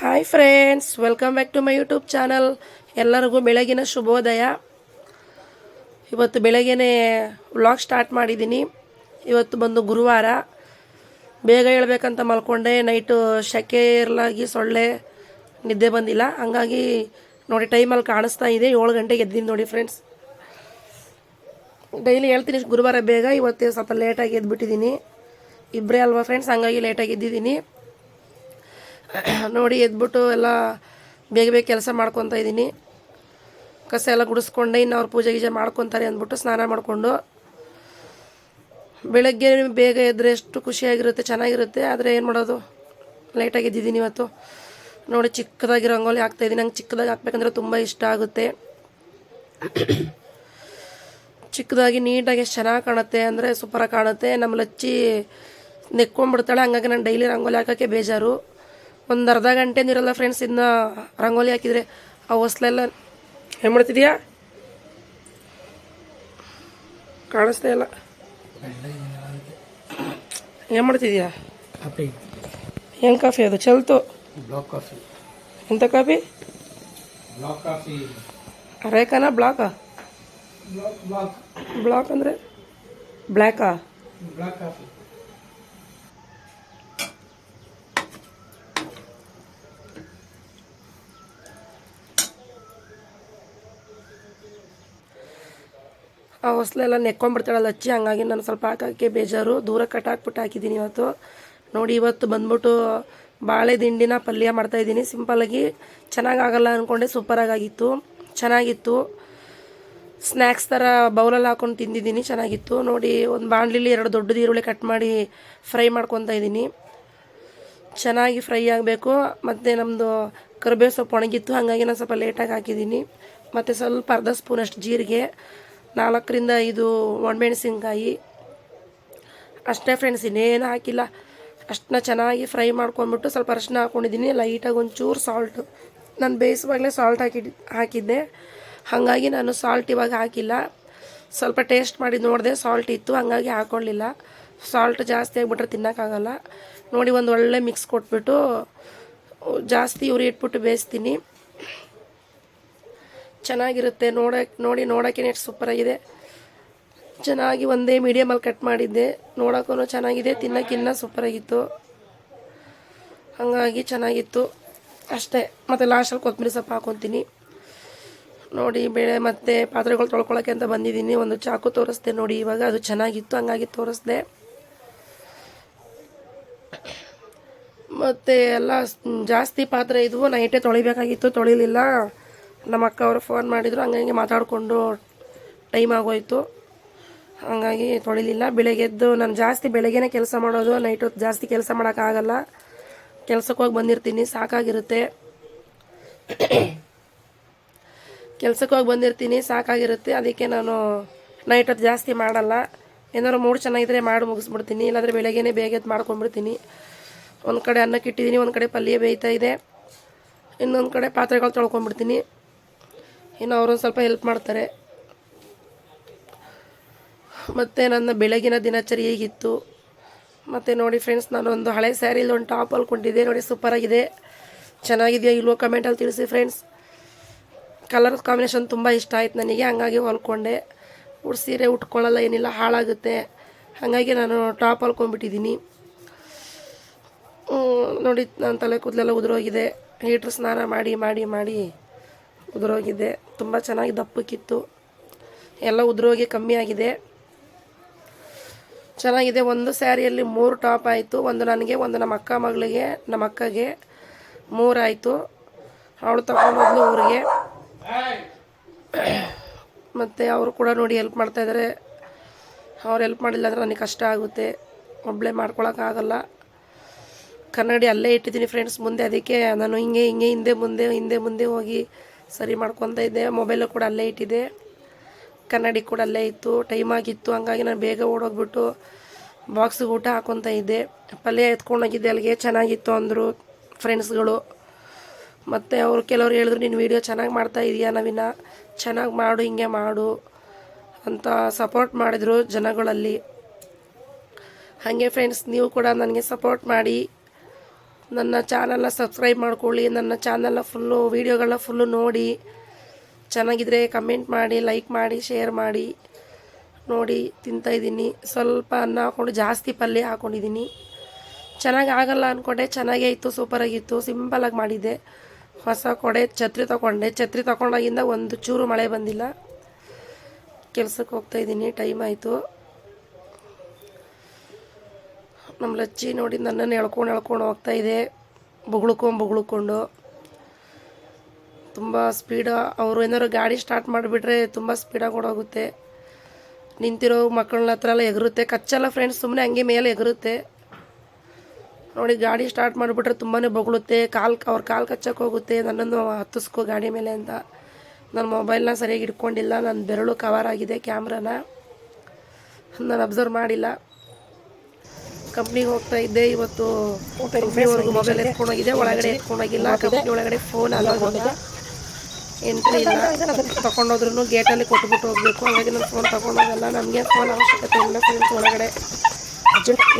Hi friends welcome back to my YouTube channel ಎಲ್ಲರಿಗೂ ಬೆಳಗಿನ ಶುಭೋದಯ. ಇವತ್ತು ಬೆಳಗ್ಗೆ ವ್ಲಾಗ್ ಸ್ಟಾರ್ಟ್ ಮಾಡಿದ್ದೀನಿ. ಇವತ್ತು ಬಂದು ಗುರುವಾರ. ಬೇಗ ಹೇಳ್ಬೇಕಂತ ಮಲ್ಕೊಂಡೆ. ನೈಟು ಶೆಕೆ ಇರಲಾಗಿ ಸೊಳ್ಳೆ ನಿದ್ದೆ ಬಂದಿಲ್ಲ. ಹಂಗಾಗಿ ನೋಡಿ ಟೈಮಲ್ಲಿ ಕಾಣಿಸ್ತಾ ಇದೆ. ಏಳು ಗಂಟೆಗೆ ಎದ್ದೀನಿ ನೋಡಿ ಫ್ರೆಂಡ್ಸ್ ಡೈಲಿ ಹೇಳ್ತೀನಿ, ಗುರುವಾರ ಬೇಗ. ಇವತ್ತು ಸ್ವಲ್ಪ ಲೇಟಾಗಿ ಎದ್ಬಿಟ್ಟಿದ್ದೀನಿ. ಇಬ್ಬರೇ ಅಲ್ವಾ ಫ್ರೆಂಡ್ಸ್ ಹಂಗಾಗಿ ಲೇಟಾಗಿ ಎದ್ದಿದ್ದೀನಿ. ನೋಡಿ ಎದ್ಬಿಟ್ಟು ಎಲ್ಲ ಬೇಗ ಬೇಗ ಕೆಲಸ ಮಾಡ್ಕೊತಾ ಇದ್ದೀನಿ. ಕಸ ಎಲ್ಲ ಗುಡಿಸ್ಕೊಂಡೆ ಇನ್ನು ಅವ್ರು ಪೂಜೆ ಗೀಜೆ ಮಾಡ್ಕೊತಾರೆ ಅಂದ್ಬಿಟ್ಟು ಸ್ನಾನ ಮಾಡಿಕೊಂಡು. ಬೆಳಗ್ಗೆ ಬೇಗ ಎದ್ದರೆ ಎಷ್ಟು ಖುಷಿಯಾಗಿರುತ್ತೆ, ಚೆನ್ನಾಗಿರುತ್ತೆ. ಆದರೆ ಏನು ಮಾಡೋದು? ಲೈಟಾಗಿ ಇದ್ದಿದ್ದೀನಿ ಇವತ್ತು. ನೋಡಿ ಚಿಕ್ಕದಾಗಿ ರಂಗೋಲಿ ಹಾಕ್ತಾಯಿದ್ದೀನಿ ನಂಗೆ ಚಿಕ್ಕದಾಗಿ ಹಾಕ್ಬೇಕಂದ್ರೆ ತುಂಬ ಇಷ್ಟ ಆಗುತ್ತೆ. ಚಿಕ್ಕದಾಗಿ ನೀಟಾಗಿ ಎಷ್ಟು ಚೆನ್ನಾಗಿ ಕಾಣುತ್ತೆ ಅಂದರೆ ಸೂಪರಾಗಿ ಕಾಣುತ್ತೆ. ನಮ್ಮ ಲಚ್ಚಿ ನೆಕ್ಕೊಂಡ್ಬಿಡ್ತಾಳೆ. ಹಂಗಾಗಿ ನಾನು ಡೈಲಿ ರಂಗೋಲಿ ಹಾಕೋಕ್ಕೆ ಬೇಜಾರು. ಒಂದು ಅರ್ಧ ಗಂಟೆ ಇರಲ್ಲ ಫ್ರೆಂಡ್ಸ್ ಇನ್ನು ರಂಗೋಲಿ ಹಾಕಿದರೆ ಆ ಹೊಸ್ಲೆಲ್ಲ ಏನು ಮಾಡ್ತಿದ್ಯಾ? ಕಾಣಿಸ್ತಾ ಇಲ್ಲ. ಏನು ಮಾಡ್ತಿದ್ಯಾ? ಕಾಫಿ. ಏನು ಕಾಫಿ ಅದು? ಚಲ್ತು. Black coffee. ಎಂಥ coffee? Black coffee. ರೇಖಾನ ಬ್ಲಾಕಾ? Black black. Block ಅಂದರೆ ಬ್ಲ್ಯಾಕಾ? ಆ ಹೊಸ್ಲೆಲ್ಲ ನೆಕ್ಕೊಂಡ್ಬಿಡ್ತಾಳಲ್ಲ ಹಚ್ಚಿ ಹಂಗಾಗಿ ನಾನು ಸ್ವಲ್ಪ ಹಾಕೋಕ್ಕೆ ಬೇಜಾರು. ದೂರ ಕಟ್ಟಾಕ್ಬಿಟ್ಟು ಹಾಕಿದ್ದೀನಿ ಇವತ್ತು. ನೋಡಿ, ಇವತ್ತು ಬಂದ್ಬಿಟ್ಟು ಬಾಳೆ ದಿಂಡಿನ ಪಲ್ಯ ಮಾಡ್ತಾಯಿದ್ದೀನಿ ಸಿಂಪಲ್ಲಾಗಿ ಚೆನ್ನಾಗಿ ಆಗಲ್ಲ ಅಂದ್ಕೊಂಡೆ ಸೂಪರಾಗಿ ಆಗಿತ್ತು ಚೆನ್ನಾಗಿತ್ತು. ಸ್ನ್ಯಾಕ್ಸ್ ಥರ ಬೌಲಲ್ಲಿ ಹಾಕೊಂಡು ತಿಂದಿದ್ದೀನಿ, ಚೆನ್ನಾಗಿತ್ತು. ನೋಡಿ, ಒಂದು ಬಾಣಲಿಲಿ ಎರಡು ದೊಡ್ಡದು ಈರುಳ್ಳಿ ಕಟ್ ಮಾಡಿ ಫ್ರೈ ಮಾಡ್ಕೊತಾ ಇದ್ದೀನಿ. ಚೆನ್ನಾಗಿ ಫ್ರೈ ಆಗಬೇಕು. ಮತ್ತು ನಮ್ಮದು ಕರಿಬೇವು ಸೊಪ್ಪು ಒಣಗಿತ್ತು, ಹಾಗಾಗಿ ನಾನು ಸ್ವಲ್ಪ ಲೇಟಾಗಿ ಹಾಕಿದ್ದೀನಿ. ಮತ್ತು ಸ್ವಲ್ಪ ಅರ್ಧ ಸ್ಪೂನಷ್ಟು ಜೀರಿಗೆ. ನಾಲ್ಕರಿಂದ ಐದು ಒಣಮೆಣಸಿನ್ಕಾಯಿ. ಅಷ್ಟೇ ಫ್ರೆಂಡ್ಸ್ ಇನ್ನೇನು ಹಾಕಿಲ್ಲ. ಅಷ್ಟನ್ನ ಚೆನ್ನಾಗಿ ಫ್ರೈ ಮಾಡ್ಕೊಂಡ್ಬಿಟ್ಟು ಸ್ವಲ್ಪ ಅರಶಿನ ಹಾಕ್ಕೊಂಡಿದ್ದೀನಿ ಲೈಟಾಗಿ ಒಂಚೂರು ಸಾಲ್ಟು ನಾನು ಬೇಯಿಸುವಾಗಲೇ ಸಾಲ್ಟ್ ಹಾಕಿ, ಹಾಕಿದ್ದೆ. ಹಾಗಾಗಿ ನಾನು ಸಾಲ್ಟ್ ಇವಾಗ ಹಾಕಿಲ್ಲ. ಸ್ವಲ್ಪ ಟೇಸ್ಟ್ ಮಾಡಿ ನೋಡಿದೆ ಸಾಲ್ಟ್ ಇತ್ತು, ಹಾಗಾಗಿ ಹಾಕ್ಕೊಳ್ಳಿಲ್ಲ ಸಾಲ್ಟ್ ಜಾಸ್ತಿ ಆಗಿಬಿಟ್ರೆ ತಿನ್ನೋಕ್ಕಾಗಲ್ಲ. ನೋಡಿ, ಒಂದು ಒಳ್ಳೆ ಮಿಕ್ಸ್ ಕೊಟ್ಬಿಟ್ಟು ಜಾಸ್ತಿ ಉರಿ ಇಟ್ಬಿಟ್ಟು ಬೇಯಿಸ್ತೀನಿ. ಚೆನ್ನಾಗಿರುತ್ತೆ. ನೋಡೋಕೆ, ನೋಡಿ ನೋಡೋಕ್ಕೆ ಎಷ್ಟು ಸೂಪರಾಗಿದೆ ಚೆನ್ನಾಗಿ ಒಂದೇ ಮೀಡಿಯಮಲ್ಲಿ ಕಟ್ ಮಾಡಿದ್ದೆ. ನೋಡೋಕ್ಕೂ ಚೆನ್ನಾಗಿದೆ. ತಿನ್ನೋಕ್ಕಿನ್ನ ಸೂಪರಾಗಿತ್ತು ಹಾಗಾಗಿ ಚೆನ್ನಾಗಿತ್ತು. ಅಷ್ಟೇ. ಮತ್ತು ಲಾಸ್ಟಲ್ಲಿ ಕೊತ್ತಂಬರಿ ಸೊಪ್ಪು ಹಾಕೊತೀನಿ. ನೋಡಿ ಬೇಳೆ ಮತ್ತು ಪಾತ್ರೆಗಳು ತೊಳ್ಕೊಳಕ್ಕೆ ಅಂತ ಬಂದಿದ್ದೀನಿ. ಒಂದು ಚಾಕು ತೋರಿಸ್ದೆ ನೋಡಿ ಇವಾಗ. ಅದು ಚೆನ್ನಾಗಿತ್ತು. ಹಂಗಾಗಿ ತೋರಿಸ್ದೆ. ಮತ್ತು ಎಲ್ಲ ಜಾಸ್ತಿ ಪಾತ್ರೆ ಇದ್ವು. ನೈಟೇ ತೊಳಿಬೇಕಾಗಿತ್ತು. ತೊಳಿಲಿಲ್ಲ. ನಮ್ಮ ಅಕ್ಕ ಅವರು ಫೋನ್ ಮಾಡಿದರು. ಹಂಗಾಗಿ ಮಾತಾಡಿಕೊಂಡು ಟೈಮ್ ಆಗೋಯ್ತು. ಹಾಗಾಗಿ ತೊಳಿಲಿಲ್ಲ. ಬೆಳಗ್ಗೆ ಎದ್ದು ನಾನು ಜಾಸ್ತಿ ಬೆಳಗ್ಗೆನೇ ಕೆಲಸ ಮಾಡೋದು ನೈಟ್ ಹೊತ್ತು ಜಾಸ್ತಿ ಕೆಲಸ ಮಾಡೋಕ್ಕಾಗಲ್ಲ ಕೆಲಸಕ್ಕೆ ಹೋಗಿ ಬಂದಿರ್ತೀನಿ. ಸಾಕಾಗಿರುತ್ತೆ. ಕೆಲಸಕ್ಕೆ ಹೋಗಿ ಬಂದಿರ್ತೀನಿ. ಸಾಕಾಗಿರುತ್ತೆ. ಅದಕ್ಕೆ ನಾನು ನೈಟ್ ಹೊತ್ತು ಜಾಸ್ತಿ ಮಾಡಲ್ಲ. ಏನಾದ್ರು ಮೂಡ್ ಚೆನ್ನಾಗಿದ್ರೆ ಮಾಡಿ, ಮುಗಿಸ್ಬಿಡ್ತೀನಿ. ಇಲ್ಲಾಂದರೆ ಬೆಳಗ್ಗೆನೇ ಬೇಗ ಎದ್ದು ಮಾಡ್ಕೊಂಡ್ಬಿಡ್ತೀನಿ. ಒಂದು ಕಡೆ ಅನ್ನಕ್ಕೆ ಇಟ್ಟಿದ್ದೀನಿ ಒಂದು ಕಡೆ ಪಲ್ಯ ಬೇಯ್ತಾ ಇದೆ. ಇನ್ನೊಂದು ಕಡೆ ಪಾತ್ರೆಗಳು ತೊಳ್ಕೊಂಡ್ಬಿಡ್ತೀನಿ. ಇನ್ನು ಅವರೊಂದು ಸ್ವಲ್ಪ ಹೆಲ್ಪ್ ಮಾಡ್ತಾರೆ. ಮತ್ತು ನನ್ನ ಬೆಳಗಿನ ದಿನಚರಿ ಹೇಗಿತ್ತು? ಮತ್ತು ನೋಡಿ ಫ್ರೆಂಡ್ಸ್ ನಾನೊಂದು ಹಳೆ ಸ್ಯಾರಿಲಿ ಒಂದು ಟಾಪ್ ಹೊಲ್ಕೊಂಡಿದ್ದೆ ನೋಡಿ ಸೂಪರಾಗಿದೆ ಚೆನ್ನಾಗಿದೆಯಾ ಇಲ್ವೋ ಕಮೆಂಟಲ್ಲಿ ತಿಳಿಸಿ ಫ್ರೆಂಡ್ಸ್ ಕಲರ್ ಕಾಂಬಿನೇಷನ್ ತುಂಬ ಇಷ್ಟ ಆಯ್ತು ನನಗೆ. ಹಂಗಾಗಿ ಹೊಲ್ಕೊಂಡೆ. ಸೀರೆ ಉಟ್ಕೊಳ್ಳಲ್ಲ, ಏನಿಲ್ಲ, ಹಾಳಾಗುತ್ತೆ. ಹಾಗಾಗಿ ನಾನು ಟಾಪ್ ಹೊಲ್ಕೊಂಡ್ಬಿಟ್ಟಿದ್ದೀನಿ ನೋಡಿ ನನ್ನ ತಲೆ ಕೂದಲೆಲ್ಲ ಉದುರೋಗಿದೆ. ಹೀಟ್ರ್ ಸ್ನಾನ ಮಾಡಿ ಮಾಡಿ ಮಾಡಿ ಉದುರೋಗಿದೆ. ತುಂಬ ಚೆನ್ನಾಗಿ ದಪ್ಪಕ್ಕಿತ್ತು. ಎಲ್ಲ ಉದುರೋಗಿ ಕಮ್ಮಿ ಆಗಿದೆ. ಚೆನ್ನಾಗಿದೆ. ಒಂದು ಸ್ಯಾರಿಯಲ್ಲಿ ಮೂರು ಟಾಪ್ ಆಯಿತು. ಒಂದು ನನಗೆ, ಒಂದು ನಮ್ಮ ಅಕ್ಕ ಮಗಳಿಗೆ, ನಮ್ಮ ಅಕ್ಕಗೆ ಮೂರಾಯಿತು. ಅವಳು ತಗೊಂಡೋದ್ಲು ಊರಿಗೆ. ಮತ್ತು ಅವರು ಕೂಡ ನೋಡಿ ಹೆಲ್ಪ್ ಮಾಡ್ತಾಯಿದ್ದಾರೆ ಅವ್ರು ಹೆಲ್ಪ್ ಮಾಡಿಲ್ಲ ಅಂದರೆ ನನಗೆ ಕಷ್ಟ ಆಗುತ್ತೆ. ಒಬ್ಬಳೇ ಮಾಡ್ಕೊಳಕ್ಕಾಗಲ್ಲ ಕನ್ನಡಿ ಅಲ್ಲೇ ಇಟ್ಟಿದ್ದೀನಿ ಫ್ರೆಂಡ್ಸ್ ಮುಂದೆ ಅದಕ್ಕೆ ನಾನು ಹಿಂಗೆ ಹಿಂಗೆ, ಹಿಂದೆ ಮುಂದೆ ಹಿಂದೆ ಮುಂದೆ ಹೋಗಿ ಸರಿ ಮಾಡ್ಕೊತಾ ಇದ್ದೆ. ಮೊಬೈಲು ಕೂಡ ಅಲ್ಲೇ ಇಟ್ಟಿದ್ದೆ. ಕನ್ನಡಿ ಕೂಡ ಅಲ್ಲೇ ಇತ್ತು. ಟೈಮ್ ಆಗಿತ್ತು. ಹಂಗಾಗಿ ನಾನು ಬೇಗ ಓಡೋಗ್ಬಿಟ್ಟು ಬಾಕ್ಸಿಗೆ ಊಟ ಹಾಕೊತಾ ಇದ್ದೆ. ಪಲ್ಯ ಎತ್ಕೊಂಡೋಗಿದ್ದೆ ಅಲ್ಲಿಗೆ ಚೆನ್ನಾಗಿತ್ತು ಅಂದರು ಫ್ರೆಂಡ್ಸ್ಗಳು ಮತ್ತು ಅವರು ಕೆಲವರು ಹೇಳಿದ್ರು, ನೀನು ವೀಡಿಯೋ ಚೆನ್ನಾಗಿ ಮಾಡ್ತಾ ಇದೀಯಾ ನವೀನ? ಚೆನ್ನಾಗಿ ಮಾಡು, ಹಿಂಗೆ ಮಾಡು ಅಂತ ಸಪೋರ್ಟ್ ಮಾಡಿದರು ಜನಗಳಲ್ಲಿ. ಹಾಗೆ ಫ್ರೆಂಡ್ಸ್ ನೀವು ಕೂಡ ನನಗೆ ಸಪೋರ್ಟ್ ಮಾಡಿ. ನನ್ನ ಚಾನಲ್ನ ಸಬ್ಸ್ಕ್ರೈಬ್ ಮಾಡ್ಕೊಳ್ಳಿ, ನನ್ನ ಚಾನಲ್ನ ಫುಲ್ಲು ವೀಡಿಯೋಗಳನ್ನ ಫುಲ್ಲು ನೋಡಿ. ಚೆನ್ನಾಗಿದ್ರೆ ಕಮೆಂಟ್ ಮಾಡಿ, ಲೈಕ್ ಮಾಡಿ, ಶೇರ್ ಮಾಡಿ. ನೋಡಿ ತಿಂತಾಯಿದ್ದೀನಿ ಸ್ವಲ್ಪ ಅನ್ನ ಹಾಕ್ಕೊಂಡು, ಜಾಸ್ತಿ ಪಲ್ಯ ಹಾಕ್ಕೊಂಡಿದ್ದೀನಿ. ಚೆನ್ನಾಗಿ ಆಗಲ್ಲ ಅಂದ್ಕೊಂಡೆ ಚೆನ್ನಾಗೇ ಇತ್ತು ಸೂಪರಾಗಿತ್ತು ಸಿಂಪಲಾಗಿ ಮಾಡಿದ್ದೆ. ಹೊಸ ಕೊಡೆ, ಛತ್ರಿ ತಗೊಂಡೆ. ಛತ್ರಿ ತೊಗೊಂಡಾಗಿಂದ ಒಂದು ಚೂರು ಮಳೆ ಬಂದಿಲ್ಲ. ಕೆಲಸಕ್ಕೆ ಹೋಗ್ತಾಯಿದ್ದೀನಿ ಟೈಮ್ ಆಯಿತು. ನಮ್ಮ ಲಚ್ಚಿ ನೋಡಿ ನನ್ನನ್ನು ಎಳ್ಕೊಂಡು ಎಳ್ಕೊಂಡು ಹೋಗ್ತಾ ಇದೆ. ಬೊಗಳ್ಕೊಂಡು ಬುಗ್ಳ್ಕೊಂಡು. ತುಂಬ ಸ್ಪೀಡ ಅವರು ಏನಾರು ಗಾಡಿ ಸ್ಟಾರ್ಟ್ ಮಾಡಿಬಿಟ್ರೆ ತುಂಬ ಸ್ಪೀಡಾಗಿ ಓಡೋಗುತ್ತೆ. ನಿಂತಿರೋ ಮಕ್ಕಳ ಹತ್ರ ಎಲ್ಲ ಎಗರುತ್ತೆ. ಕಚ್ಚಲ್ಲ ಫ್ರೆಂಡ್ಸ್ ಸುಮ್ಮನೆ ಹಂಗೆ ಮೇಲೆ ಎಗರುತ್ತೆ. ನೋಡಿ ಗಾಡಿ ಸ್ಟಾರ್ಟ್ ಮಾಡಿಬಿಟ್ರೆ ತುಂಬಾ ಬೊಗಳುತ್ತೆ. ಕಾಲು ಅವ್ರ ಕಾಲು ಕಚ್ಚಕ್ಕೆ ಹೋಗುತ್ತೆ. ನನ್ನನ್ನು ಹತ್ತಿಸ್ಕೋ ಗಾಡಿ ಮೇಲೆ ಅಂತ. ನನ್ನ ಮೊಬೈಲ್ನ ಸರಿಯಾಗಿ ಇಟ್ಕೊಂಡಿಲ್ಲ ನನ್ನ ಬೆರಳು ಕವರ್ ಆಗಿದೆ ಕ್ಯಾಮ್ರಾನ. ನಾನು ಅಬ್ಸರ್ವ್ ಮಾಡಿಲ್ಲ. ಕಂಪ್ನಿಗೆ ಹೋಗ್ತಾ ಇದ್ದೆ. ಇವತ್ತು ಕಂಪ್ನಿವರೆಗೂ ಮೊಬೈಲ್ ಎತ್ಕೊಂಡೋಗಿದೆ. ಒಳಗಡೆ ಎತ್ಕೊಂಡೋಗಿಲ್ಲ. ಕಂಪ್ನಿ ಒಳಗಡೆ ಫೋನ್ ಅಲ್ಲ ಎಂಟ್ರಿ ಇಲ್ಲ. ತೊಗೊಂಡೋದ್ರೂ ಗೇಟಲ್ಲಿ ಕೊಟ್ಬಿಟ್ಟು ಹೋಗಬೇಕು. ಹಾಗಾಗಿ ನಾನು ಫೋನ್ ತಗೊಂಡೋಗಲ್ಲ ನನಗೆ ಫೋನ್ ಅವಶ್ಯಕತೆ ಇಲ್ಲ. ಫ್ರೆಂಡ್ಸ್ ಒಳಗಡೆ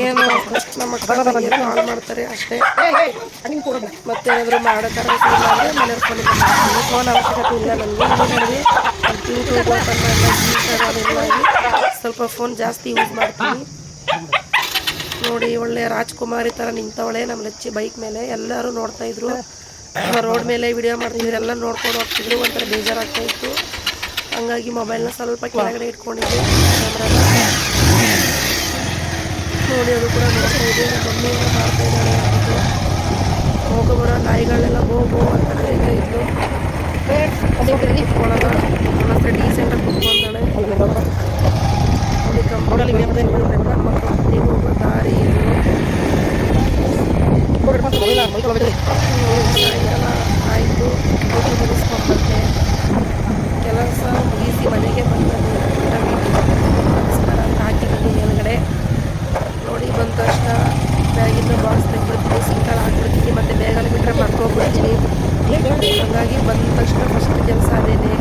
ಏನು ನಮ್ಮ ಕಾಲ್ ಮಾಡ್ತಾರೆ ಅಷ್ಟೇ. ಮತ್ತೇನಾದರೂ ಏನಾದರೂ ಮಾಡೋ ಥರ ಇಲ್ಲ ಅಂದರೆ ಮನೆಯವ್ರ ಫೋನ್ ಫೋನ್ ಅವಶ್ಯಕತೆ ಇಲ್ಲ ನನಗೆ ಯೂಟ್ಯೂಬ್ ಓಪನ್ ಇನ್ಸ್ಟಾಗ್ರಾಮ್ ಸ್ವಲ್ಪ ಫೋನ್ ಜಾಸ್ತಿ ಯೂಸ್ ಮಾಡ್ತೀನಿ. ನೋಡಿ ಒಳ್ಳೆ ರಾಜ್ಕುಮಾರಿ ಥರ ನಿಂತವಳೆ ನಮ್ಮ ಲಚ್ಚಿ ಬೈಕ್ ಮೇಲೆ. ಎಲ್ಲರೂ ನೋಡ್ತಾ ಇದ್ರು. ರೋಡ್ ಮೇಲೆ ವಿಡಿಯೋ ಮಾಡ್ತಿದ್ರು. ಎಲ್ಲ ನೋಡ್ಕೊಂಡು ಹೋಗ್ತಿದ್ರು. ಒಂಥರ ಬೇಜಾರಾಗ್ತಾ ಇತ್ತು. ಹಂಗಾಗಿ ಮೊಬೈಲ್ನ ಸ್ವಲ್ಪ ಕೆಳಗಡೆ ಇಟ್ಕೊಂಡಿದ್ದೆ. ನೋಡಿ ಅದು ಕೂಡ ನೋಡ್ತಾ ಇದೆ ನಮ್ಮ ಮಮ್ಮಿ ಎಲ್ಲ ಮಾಡ್ತಾ ಇದ್ದಾಳೆ. ಹೋಗೋ ಬರೋ ನಾಯಿಗಳೆಲ್ಲ ಹೋಗು ಅಂತ ಕರೀತಾ ಇತ್ತು ಇಟ್ಕೊಳ್ಳೋದು ಒಂದೊಂದ್ಸರಿ ಡೀಸೆಂಟಾಗಿ ಕುತ್ಕೊಂಡಾಳೆ. ನಮ್ಮ ಕಂಪ್ನಿಗೆ ಹೋಗೋ ದಾರಿ ಆಯಿತು ಊಟ ಮುಗಿಸ್ಕೊಂಡ್ಬಂದೆ ಕೆಲಸ ಮುಗಿಸಿ ಮನೆಗೆ ಬಂದಲ್ಲಿ ನಮಸ್ಕಾರ ಅಂತ ಹಾಕಿದ್ದೀನಿ ಮೇಲ್ಗಡೆ ನೋಡಿ ಬಂದ ತಕ್ಷಣ ಬ್ಯಾಗಿಂದ ಬಾಕ್ಸ್ ತೆಗ್ಬಿಡ್ತೀನಿ ಸಿಂಕಲ್ ಹಾಕ್ಬಿಡ್ತೀನಿ ಮತ್ತು ಬೇಗನೆ ಬಿಟ್ಟರೆ ಮರ್ತೋಗ್ಬಿಡ್ತೀನಿ ಹಾಗಾಗಿ ಬಂದ ತಕ್ಷಣ ಫಸ್ಟ್ ಕೆಲಸ ಅದೇನೆ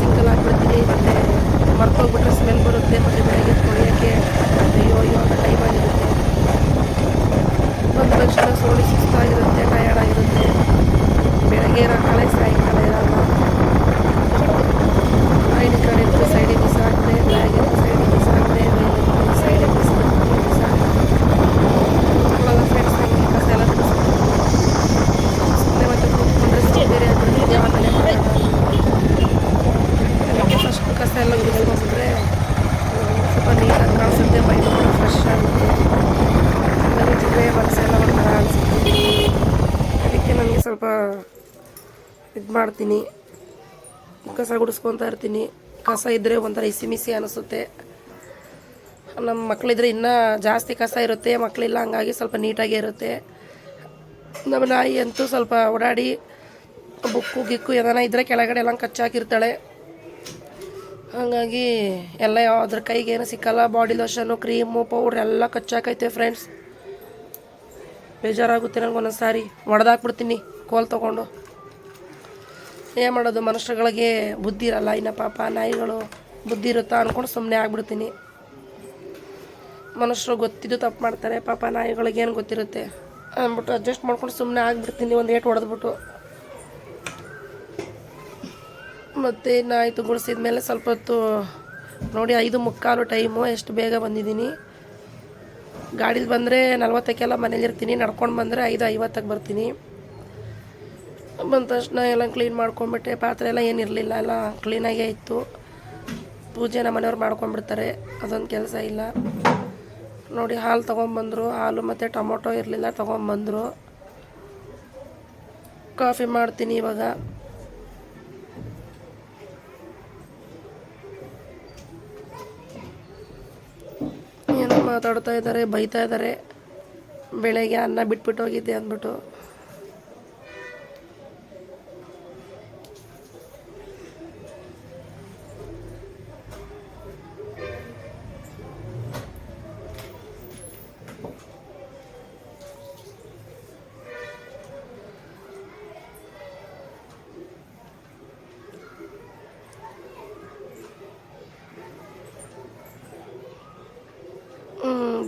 ಸಿಂಕಲ್ ಹಾಕ್ಬಿಡ್ತೀನಿ ಮತ್ತು ಮರ್ತೋಗ್ಬಿಟ್ರೆ ಸ್ಮೆಲ್ ಬರುತ್ತೆ ಮತ್ತು ಬೆಳಗ್ಗೆ ತೊಳೆಯೋಕ್ಕೆ ಅಯ್ಯೋ ಅಯ್ಯೋ ಅಂತ ಟೈಮ್ ಆಗಿರುತ್ತೆ ಬಂದ ತಕ್ಷಣ ಸೋಳಿ ಸುಸ್ತಾಗಿರುತ್ತೆ ಟಯರ್ಡ್ ಆಗಿರುತ್ತೆ ಬೆಳಗ್ಗೆ ಇರೋಕ್ಕಳೆ ಸಾಯಂಕಾಲ ಇರಲ್ಲ ಐದು ಕಡೆ ಇತ್ತು ಸೈಡಿಗೆ ಬಿಸಾಕ್ದೆ ಬ್ಯಾಗ್ ಇತ್ತು ಸೈಡಿಗೆ ಬಿಸಾಕ್ದೆ ಸೈಡಿಗೆ ಬಿಸಾಕ್ದೆ ಬಿಸಾಕ್ದೆ ಫ್ರೆಂಡ್ಸ್ ನನಗೆ ಕಸ ಎಲ್ಲ ಸುಮ್ಮನೆ ಮತ್ತೆ ಕೂತ್ಕೊಂಡ್ರೆ ಬೇರೆ ನಿಜ ಮನೆ ಫಸ್ಟ್ ಕಸ ಎಲ್ಲ ಗುಡಿಸ್ಕೊಂಡ್ಬಿಟ್ರೆ ಸ್ವಲ್ಪ ನೀಟಾಗಿ ಕಾಣಿಸುತ್ತೆ ಮೈಂಡ್ ಕೂಡ ಫ್ರೆಶ್ ಆಗುತ್ತೆ ಗಲೀಜಿದ್ರೆ ಮನಸ್ಸೆಲ್ಲ ಒಂಥರ ಅನಿಸುತ್ತೆ ಅದಕ್ಕೆ ನನಗೆ ಸ್ವಲ್ಪ ಇದು ಮಾಡ್ತೀನಿ. ಕಸ ಗುಡಿಸ್ಕೊತಾ ಇರ್ತೀನಿ. ಕಸ ಇದ್ದರೆ ಒಂಥರ ಇಸಿ ಮಿಸಿ ಅನಿಸುತ್ತೆ. ನಮ್ಮ ಮಕ್ಕಳಿದ್ರೆ ಇನ್ನೂ ಜಾಸ್ತಿ ಕಸ ಇರುತ್ತೆ. ಮಕ್ಕಳಿಲ್ಲ ಹಂಗಾಗಿ ಸ್ವಲ್ಪ ನೀಟಾಗೇ ಇರುತ್ತೆ. ನಮ್ಮ ನಾಯಿ ಅಂತೂ ಸ್ವಲ್ಪ ಓಡಾಡಿ ಬುಕ್ಕು ಗಿಕ್ಕು ಏನಾನ ಇದ್ದರೆ ಕೆಳಗಡೆ ಎಲ್ಲ ಕಚ್ಚಾಕಿರ್ತಾಳೆ ಹಾಗಾಗಿ ಎಲ್ಲ ಅದ್ರ ಕೈಗೆ ಏನು ಸಿಕ್ಕಲ್ಲ. ಬಾಡಿ ಲೋಷನು ಕ್ರೀಮು, ಪೌಡ್ರ್ ಎಲ್ಲ ಕಚ್ಚಾಕೈತೆ ಫ್ರೆಂಡ್ಸ್. ಬೇಜಾರಾಗುತ್ತೆ ನನಗೆ ಒಂದೊಂದು ಸಾರಿ ಒಡೆದಾಕ್ಬಿಡ್ತೀನಿ. ಕೋಲ್ ತೊಗೊಂಡು. ಏನು ಮಾಡೋದು ಮನುಷ್ಯಗಳಿಗೆ ಬುದ್ಧಿ ಇರಲ್ಲ. ಇನ್ನು ಪಾಪ ನಾಯಿಗಳು ಬುದ್ಧಿ ಇರುತ್ತಾ ಅಂದ್ಕೊಂಡು ಸುಮ್ಮನೆ ಆಗ್ಬಿಡ್ತೀನಿ. ಮನುಷ್ಯರು ಗೊತ್ತಿದ್ದು ತಪ್ಪು ಮಾಡ್ತಾರೆ. ಪಾಪ ನಾಯಿಗಳಿಗೆ ಏನು ಗೊತ್ತಿರುತ್ತೆ ಅಂದ್ಬಿಟ್ಟು ಅಡ್ಜಸ್ಟ್ ಮಾಡ್ಕೊಂಡು ಸುಮ್ಮನೆ ಆಗ್ಬಿಡ್ತೀನಿ. ಒಂದು ಏಟು ಹೊಡೆದ್ಬಿಟ್ಟು. ಮತ್ತು ನಾಯಿತು ಗುಡಿಸಿದ ಮೇಲೆ ಸ್ವಲ್ಪ ಹೊತ್ತು ನೋಡಿ, ಐದು ಮುಕ್ಕಾಲು ಟೈಮು ಎಷ್ಟು ಬೇಗ ಬಂದಿದ್ದೀನಿ. ಗಾಡೀಲಿ ಬಂದರೆ ನಲ್ವತ್ತಕ್ಕೆಲ್ಲ ಮನೇಲಿರ್ತೀನಿ. ನಡ್ಕೊಂಡು ಬಂದರೆ ಐದು ಐವತ್ತಕ್ಕೆ ಬರ್ತೀನಿ. ಬಂದ ತಕ್ಷಣ ಎಲ್ಲ ಕ್ಲೀನ್ ಮಾಡ್ಕೊಂಬಿಟ್ಟೆ ಪಾತ್ರೆ ಎಲ್ಲ ಏನಿರಲಿಲ್ಲ ಎಲ್ಲ ಕ್ಲೀನಾಗೇ ಇತ್ತು. ಪೂಜೆ ನಮ್ಮ ಮನೆಯವ್ರು ಮಾಡ್ಕೊಂಬಿಡ್ತಾರೆ ಅದೊಂದು ಕೆಲಸ ಇಲ್ಲ. ನೋಡಿ, ಹಾಲು ತೊಗೊಂಬಂದರು, ಹಾಲು ಮತ್ತು ಟೊಮೊಟೊ ಇರಲಿಲ್ಲ, ತೊಗೊಂಬಂದರು. ಕಾಫಿ ಮಾಡ್ತೀನಿ ಇವಾಗ. ಏನೋ ಮಾತಾಡ್ತಾ ಇದ್ದಾರೆ, ಬೈತಾ ಇದ್ದಾರೆ. ಬೆಳಗ್ಗೆ ಅನ್ನ ಬಿಟ್ಬಿಟ್ಟು ಹೋಗಿದ್ದೆ ಅಂದ್ಬಿಟ್ಟು.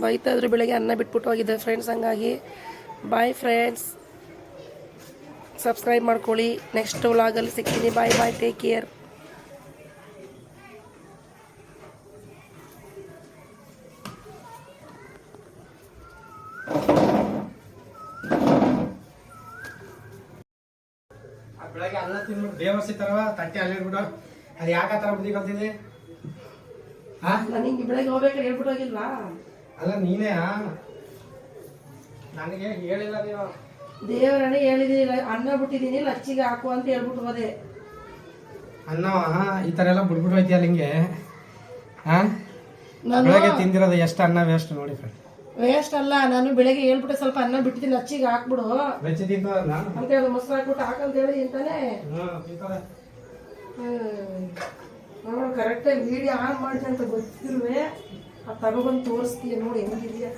ಬೈತಾ ಇದ್ರು ಬೆಳಗ್ಗೆ ಅನ್ನ ಬಿಟ್ಬಿಟ್ಟು ಹೋಗಿದ್ದೆ ಫ್ರೆಂಡ್ಸ್ ಹಂಗಾಗಿ. ಬಾಯ್ ಫ್ರೆಂಡ್ಸ್ ಸಬ್ಸ್ಕ್ರೈಬ್ ಮಾಡ್ಕೊಳ್ಳಿ. ನೆಕ್ಸ್ಟ್ ವ್ಲಾಗಲ್ಲಿ ಸಿಗ್ತೀನಿ. ಬಾಯ್ ಬಾಯ್ ಟೇಕ್ ಕೇರ್ ಬೆಳಗ್ಗೆ ಅನ್ನ ತಿಂದ್ಬಿಟ್ಟು ಬೇವರ್ಸಿ ತರವ ತಟ್ಟೆ ಅಲ್ಲಿರ್ಬಿಟ್ಟು ಅದು ಯಾಕೆ ಆ ಥರ ಬುದ್ಧಿ ಕಲ್ತಿದೆ ಹಾ ನಾನು ಹಿಂಗೆ ಬೆಳಗ್ಗೆ ಹೋಗ್ಬೇಕಾದ್ರೆ ಹೇಳ್ಬಿಟ್ಟು ಹೋಗಿಲ್ವಾ? ಅಲ್ಲ ನೀನೇ? ನನಗೆ ಹೇಳಿಲ್ಲ ನೀವು ದೇವರನ್ನೇ ಹೇಳಿದೀನಿ ಅನ್ನ ಬಿಟ್ಟಿದ್ದೀನಿ ಲಚ್ಚಿಗೆ ಹಾಕು ಅಂತ ಹೇಳ್ಬಿಟ್ಟು ಹೋದೆ. ಅನ್ನ ಈ ಥರ ಎಲ್ಲ ಬಿಡ್ಬಿಟ್ಟು ಹೋಯ್ತಿಯಲ್ಲ ಹಿಂಗೆ ಹಾ ನಾನು ಬೆಳಗ್ಗೆ ತಿಂದಿರೋದು ಎಷ್ಟು ಅನ್ನ ವೇಸ್ಟ್ ನೋಡಿ ಫ್ರೆಂಡ್ ವೇಸ್ಟ್ ಅಲ್ಲ ನಾನು ಬೆಳಗ್ಗೆ ಹೇಳ್ಬಿಟ್ಟು ಸ್ವಲ್ಪ ಅನ್ನ ಬಿಟ್ಟಿದ್ದೀನಿ ಲಚ್ಚಿಗೆ ಹಾಕ್ಬಿಡು. ಬೆಚ್ಚಿ ನಾನು ಅಂತ ಹೇಳಿ ಮೊಸರು ಹಾಕ್ಬಿಟ್ಟು ಹಾಕಂತ ಹೇಳಿ ಅಂತಾನೆ. ಹ್ಞೂ ಕರೆಕ್ಟಾಗಿ ವಿಡಿಯೋ ಆನ್ ಮಾಡಿದೆ ಅಂತ ಗೊತ್ತಿರುವೆ ಅದು ತಗೊಬಂದು ತೋರಿಸ್ತೀಯ ನೋಡಿ ಹೆಂಗಿದೆಯಾ?